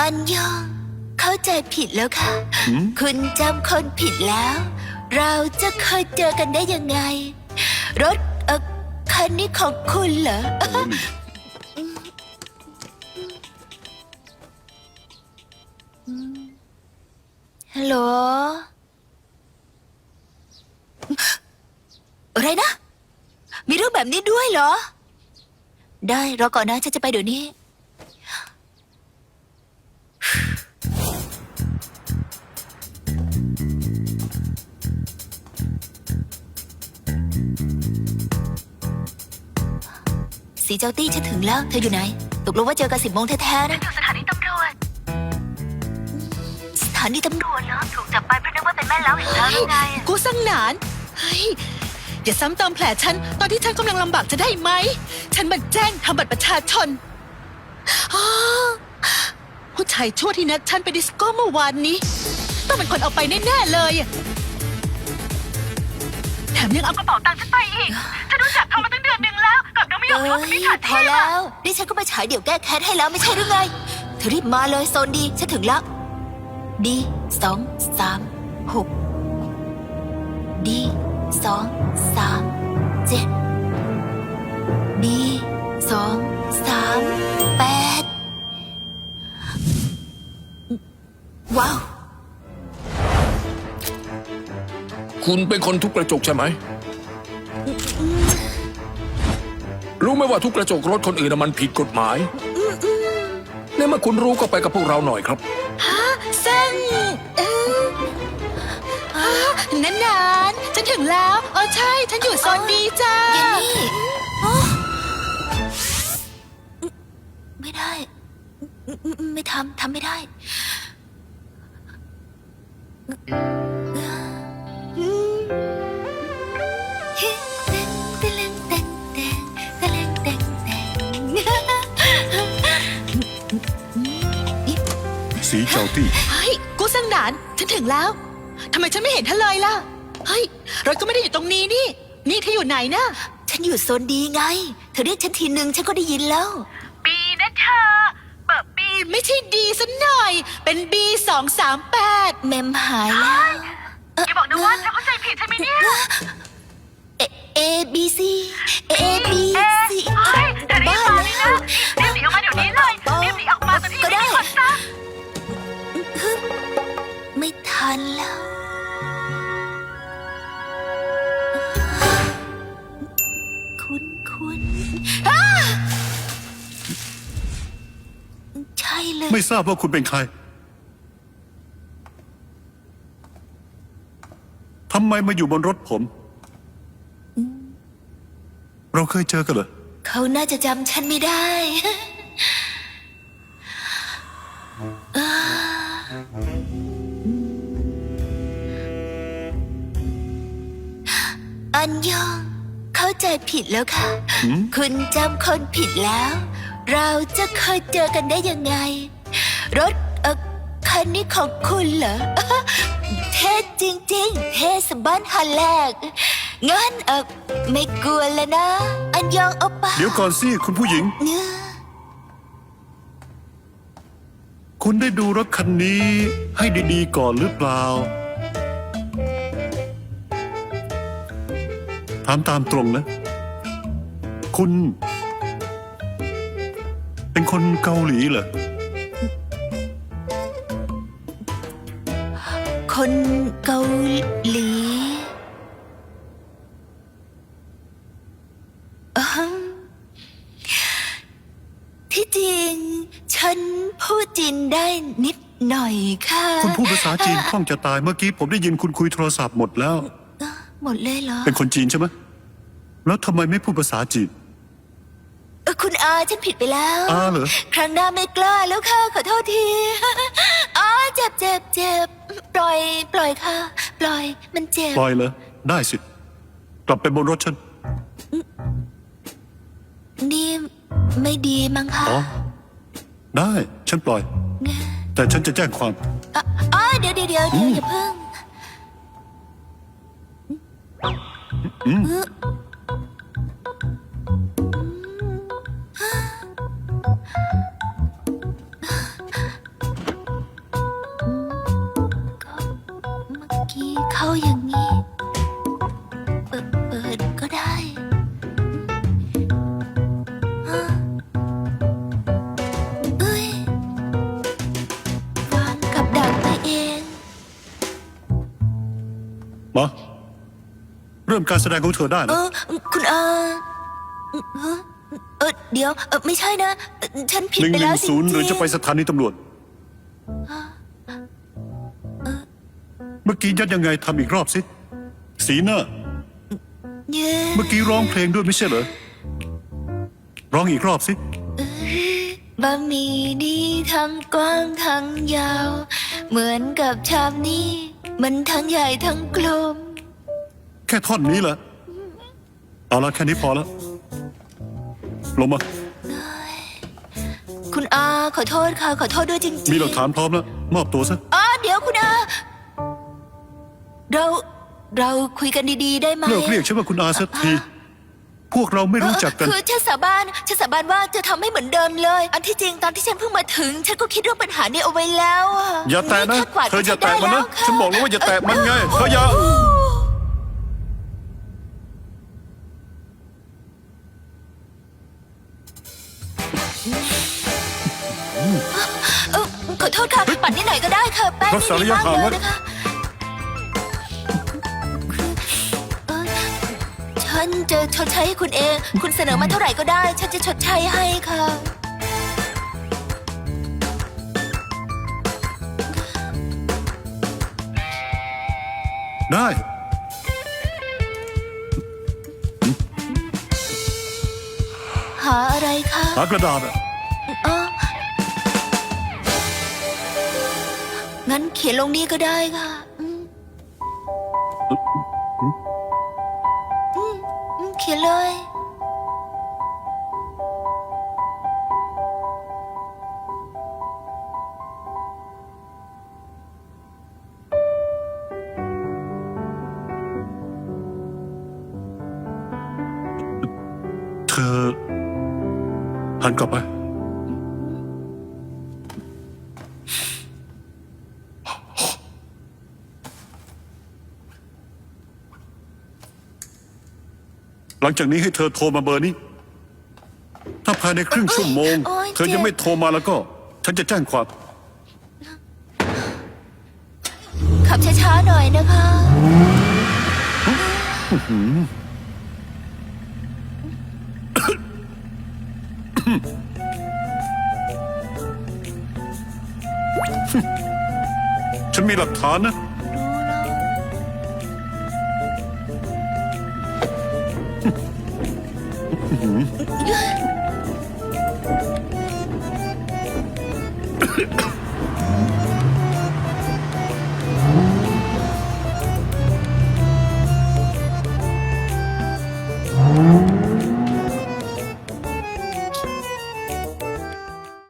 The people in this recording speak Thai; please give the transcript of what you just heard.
อันยอง เข้าใจผิดแล้วค่ะหืมคุณจำคนผิดแล้ว เราจะเคยเจอกันได้ยังไง รถเออคันนี้ของคุณเหรอ ฮัลโหลอะไรนะ มีเรื่องแบบนี้ด้วยเหรอ ได้รอก่อนนะฉันจะไปเดี๋ยวนี้ สีเจ้าตี้ฉันถึงแล้ว เธออยู่ไหน ตกลงว่าเจอกันสิบโมงแท้ๆนะอยู่สถานีตำรวจ สถานีตำรวจเหรอถูกจับไปเพราะนึกว่าเป็นแม่เล้าอีกแล้วหรือไง กูสังหนาน เฮ้ย อย่าซ้ำเติมแผลฉัน ตอนที่ฉันกำลังลำบากจะได้ไหม ฉันมาแจ้งทำบัตรประชาชนอ้าผู้ชายชั่วที่นัดฉันไปดิสโก้เมื่อวานนี้ ต้องเป็นคนเอาไปแน่ๆเลยอะแถมยังเอากระเป๋าตังค์ฉันไปอีก ฉันรู้จักเขามาตั้งเดือนหนึ่งแล้วกลับยังไม่ยอมเอ้รับเป็นมิจฉายชีพอพแล้อะวนี่ฉันก็มาฉายเดี่ยวแก้แค้นให้แล้วไม่ใช่หรือไงเธอรีบมาเลยโซนดี ฉันถึงแล้ว ดีสองสามหกดี สองสามเจ็ดดีสองสามแปดว้าว คุณเป็นคนทุบกระจกใช่ไหม รู้ไหมว่าทุบกระจกรถคนอื่นน่ะมันผิดกฎหมายในเมื่อคุณรู้ก็ไปกับพวกเราหน่อยครับเส้นเออ อ่านานๆฉันถึงแล้วเออใช่ ฉันอยู่โซนดีจ้า เยนนี่โอ้ไม่ได้ ไม่ทำ ทำไม่ได้ สีเจ้าตี้ เฮ้ย กูสังหนาน ฉันถึงแล้ว ทำไมฉันไม่เห็นเธอเลยล่ะ เฮ้ย รถก็ไม่ได้อยู่ตรงนี้นี่ นี่เธออยู่ไหนนะ ฉันอยู่โซนดีไง เธอเรียกฉันทีนึงฉันก็ได้ยินแล้ว ปีนะเธอ เปิดปีไม่ใช่ดีสักหน่อย เป็นบีสองสามแปดเมมหายแล้ว อย่าบอกนะว่าเธอเข้าใจผิดใช่ไหมเนี่ย เอ A B C A B C เไม่ทราบว่าคุณเป็นใครทำไมมาอยู่บนรถผม เราเคยเจอกันเหรอ เขาน่าจะจำฉันไม่ได้อ่าอันยอง เข้าใจผิดแล้วค่ะหืมคุณจำคนผิดแล้ว เราจะเคยเจอกันได้ยังไง รถเออคันนี้ของคุณเหรอ เท่จริง ๆ เท่สะบั้นฮันแรกงั้นเออไม่กลัวแล้วนะ อันยองเอาไปะเดี๋ยวก่อนสิคุณผู้หญิง เนื้อคุณได้ดูรถคันนี้ให้ดีๆก่อนหรือเปล่า ถามตามตรงนะ คุณ เป็นคนเกาหลีเหรอ คนเกาหลีอืมที่จริง ฉันพูดจีนได้นิดหน่อยค่ะ คุณพูดภาษาจีนคล่องจะตายเมื่อกี้ผมได้ยินคุณคุยโทรศัพท์หมดแล้วอะหมดเลยเหรอ เป็นคนจีนใช่ไหมแล้วทำไมไม่พูดภาษาจีนเออคุณอาฉันผิดไปแล้วอาเหรอ ครั้งหน้าไม่กล้าแล้วค่ะ ขอโทษทีอาเจ็บเจ็บเจ็บ ปล่อย ปล่อยค่ะ ปล่อย มันเจ็บ ปล่อยเลยได้สิ กลับไปบนรถฉัน นี่ไม่ดีมั้งคะอ๋อ ได้ ฉันปล่อย แต่ฉันจะแจ้งความอะอ๋อเดี๋ยวเดี๋ยวเดี๋ยวเดี๋ยวอย่าเพิ่ง มา เริ่มการแสดงของเธอได้เอนะอคุณอาเออเออเดี๋ยวเออไม่ใช่นะเอ่อฉันผิดหนึ่งไปหแล้นึ่วงจริศูนย์งหรือจะไปสถานีตำรวจ เมื่อกี้ยัดยังไงทำอีกรอบสิ สีหน้า เย้เมื่อกี้ร้องเพลงด้วยไม่ใช่เหรอ ร้องอีกรอบสิ บะหมี่นี้ทั้งกว้างทั้งยาว เหมือนกับชามนี้ มันทั้งใหญ่ทั้งกลม แค่ท่อนนี้แหละเอาละแค่นี้พอแล้วลงมา คุณอาขอโทษค่ะ ขอโทษด้วยจริงๆมีหลักฐานพร้อมแล้ว มอบตัวซะอ๋อเดี๋ยวคุณอา เราเราคุยกันดีๆได้ไหม เลิกเรียกฉันว่าคุณอาสักที พวกเราไม่รู้จักกัน คือฉันสาบานฉันสาบานว่าจะทำให้เหมือนเดิมเลย อันที่จริงตอนที่ฉันเพิ่งมาถึง ฉันก็คิดเรื่องปัญหานี้เอาไว้แล้วอะอย่าแตะนะค่กวดเธออย่าแตะมันนะก็ใช้ได้ฉันบอกแล้วว่าอย่าแตะมันไง เธออย่า เออขอโทษค่ะปัดนิดหน่อยก็ได้ค่ะแป้งรักษาไม่ระมียะมากห่างเลไว้ยนะคะ นจะชดใช้ให้คุณเอง คุณเสนอมาเท่าไหร่ก็ได้ ฉันจะชดใช้ให้ค่ะ ได้ หาอะไรคะหากระดาษอะอ๋องั้นเขียนลงนี้ก็ได้ค่ะ ขี้เลยเธอหันกลับไป ลังจากนี้ให้เธอโทรมาเบอร์นี้ ถ้าภายในครึ่งชั่วโมง โอ๊ยเธอยังไม่โทรมาแล้วก็ ฉันจะแจ้งความ ขับช้าๆหน่อยนะคะ ฉันมีหลักฐานนะ C'est pas...